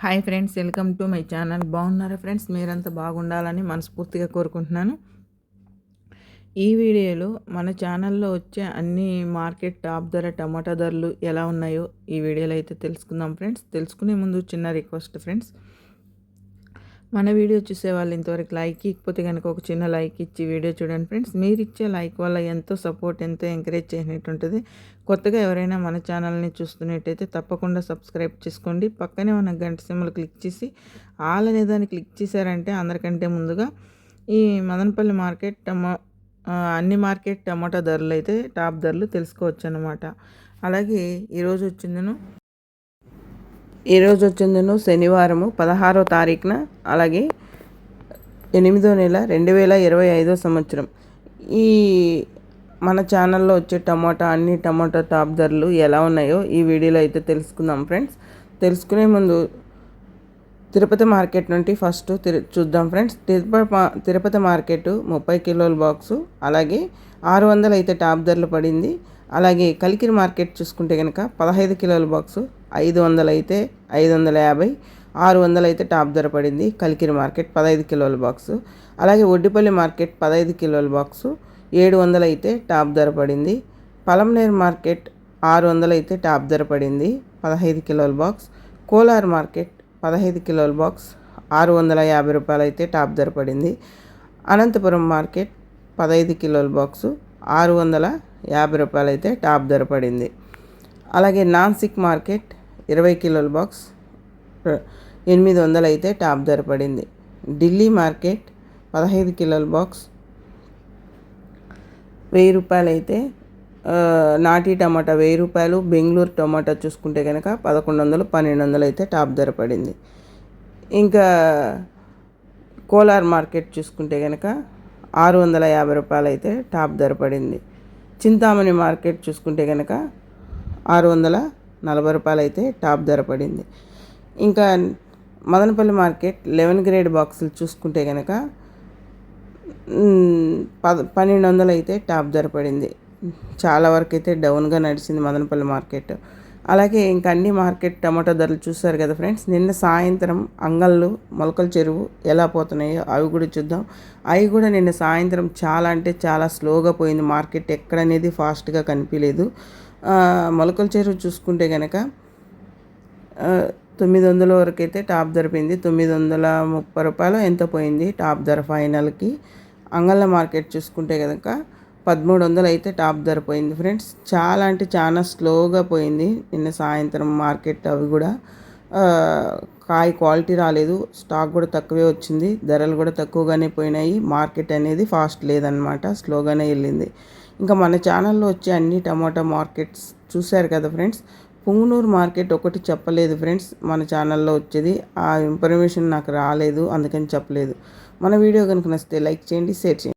Hi friends welcome to my channel. బాగున్నారా friends? మీరంతా బాగుండాలని మనస్ఫూర్తిగా కోరుకుంటున్నాను. ఈ వీడియోలో మన ఛానల్లో వచ్చే అన్ని మార్కెట్ టాప్ ధర టమాటా ధరలు ఎలా ఉన్నాయో ఈ వీడియోలో అయితే తెలుసుకుందాం ఫ్రెండ్స్. తెలుసుకునే ముందు చిన్న రిక్వెస్ట్ ఫ్రెండ్స్. మన వీడియో చూసే వాళ్ళు ఇంతవరకు లైక్ ఇకపోతే కనుక ఒక చిన్న లైక్ ఇచ్చి వీడియో చూడండి ఫ్రెండ్స్. మీరు ఇచ్చే లైక్ వల్ల ఎంతో సపోర్ట్ ఎంతో ఎంకరేజ్ చేసినట్టు ఉంటుంది. కొత్తగా ఎవరైనా మన ఛానల్ని చూస్తున్నట్టయితే తప్పకుండా సబ్స్క్రైబ్ చేసుకోండి. పక్కనే ఉన్న గంట సింబల్ క్లిక్ చేసి ఆల్ అనే దాన్ని క్లిక్ చేశారంటే అందరికంటే ముందుగా ఈ మదనపల్లి మార్కెట్ టమా అన్ని మార్కెట్ టమాటా ధరలు అయితే టాప్ ధరలు తెలుసుకోవచ్చు అనమాట అలాగే ఈరోజు వచ్చిందను ఈరోజు వచ్చిందను శనివారము పదహారో తారీఖున అలాగే ఎనిమిదో నెల రెండు వేల ఇరవై ఐదో సంవత్సరం. ఈ మన ఛానల్లో వచ్చే టమాటా అన్ని టమాటా టాప్ ధరలు ఎలా ఉన్నాయో ఈ వీడియోలో అయితే తెలుసుకుందాం ఫ్రెండ్స్. తెలుసుకునే ముందు తిరుపతి మార్కెట్ నుండి ఫస్ట్ తిరు చూద్దాం ఫ్రెండ్స్. తిరుపతి తిరుపతి మార్కెట్ ముప్పై కిలోల బాక్సు అలాగే ఆరు వందలు అయితే టాప్ ధరలు పడింది. అలాగే కలికిరి మార్కెట్ చూసుకుంటే కనుక పదహైదు కిలోల బాక్సు ఐదు వందలు అయితే ఐదు వందల యాభై ఆరు వందలు అయితే టాప్ ధర పడింది కలికిరి మార్కెట్ పదహైదు కిలోల బాక్సు. అలాగే ఒడ్డిపల్లి మార్కెట్ పదహైదు కిలోల బాక్సు ఏడు వందలు అయితే టాప్ ధర పడింది. పలంనేర్ మార్కెట్ ఆరు వందలు అయితే టాప్ ధర పడింది పదహైదు కిలోల బాక్స్. కోలార్ మార్కెట్ పదహైదు కిలోల బాక్స్ ఆరు వందల యాభై రూపాయలు అయితే టాప్ ధర పడింది. అనంతపురం మార్కెట్ పదహైదు కిలోల బాక్సు ఆరు వందల యాభై రూపాయలు అయితే టాప్ ధర పడింది. అలాగే నాన్సిక్ మార్కెట్ ఇరవై కిలోల బాక్స్ ఎనిమిది వందలు అయితే టాప్ ధర పడింది. ఢిల్లీ మార్కెట్ పదహైదు కిలోల బాక్స్ వెయ్యి రూపాయలు అయితే నాటి టమాటా వెయ్యి రూపాయలు బెంగళూరు టమాటా చూసుకుంటే కనుక పదకొండు వందలు పన్నెండు వందలు అయితే టాప్ ధర పడింది. ఇంకా కోలార్ మార్కెట్ చూసుకుంటే కనుక ఆరు వందల యాభై రూపాయలు అయితే టాప్ ధర పడింది. చింతామణి మార్కెట్ చూసుకుంటే కనుక ఆరు వందల నలభై రూపాయలు అయితే టాప్ ధర పడింది. ఇంకా మదనపల్లి మార్కెట్ లెవెన్ గ్రేడ్ బాక్సులు చూసుకుంటే కనుక పద పన్నెండు వందలు అయితే టాప్ ధర పడింది. చాలా వరకు అయితే డౌన్గా నడిచింది మదనపల్లి మార్కెట్. అలాగే ఇంకా అన్ని మార్కెట్ టమాటో ధరలు చూసారు కదా ఫ్రెండ్స్ నిన్న సాయంత్రం అంగళ్ళు మొలకల చెరువు ఎలా పోతున్నాయో అవి కూడా చూద్దాం. అవి కూడా నిన్న సాయంత్రం చాలా అంటే చాలా స్లోగా పోయింది. మార్కెట్ ఎక్కడనేది ఫాస్ట్గా కనిపించలేదు మొలకల చెరువు చూసుకుంటే కనుక తొమ్మిది వందల వరకు అయితే టాప్ ధర పోయింది. తొమ్మిది వందల ముప్పై రూపాయలు ఎంత పోయింది టాప్ ధర ఫైనల్కి. అంగళ్ళ మార్కెట్ చూసుకుంటే కనుక పదమూడు వందలు అయితే టాప్ ధర పోయింది ఫ్రెండ్స్. చాలా అంటే చాలా స్లోగా పోయింది. నిన్న సాయంత్రం మార్కెట్ అవి కూడా. కాయ క్వాలిటీ రాలేదు. స్టాక్ కూడా తక్కువే వచ్చింది. ధరలు కూడా తక్కువగానే పోయినాయి. మార్కెట్ అనేది ఫాస్ట్ లేదనమాట స్లోగానే వెళ్ళింది. ఇంకా మన ఛానల్లో వచ్చే అన్ని టమాటా మార్కెట్స్ చూశారు కదా ఫ్రెండ్స్. పుంగనూరు మార్కెట్ ఒకటి చెప్పలేదు ఫ్రెండ్స్. మన ఛానల్లో వచ్చేది. ఆ ఇన్ఫర్మేషన్ నాకు రాలేదు. అందుకని చెప్పలేదు. మన వీడియో కనుక నచ్చితే లైక్ చేయండి షేర్ చేయండి.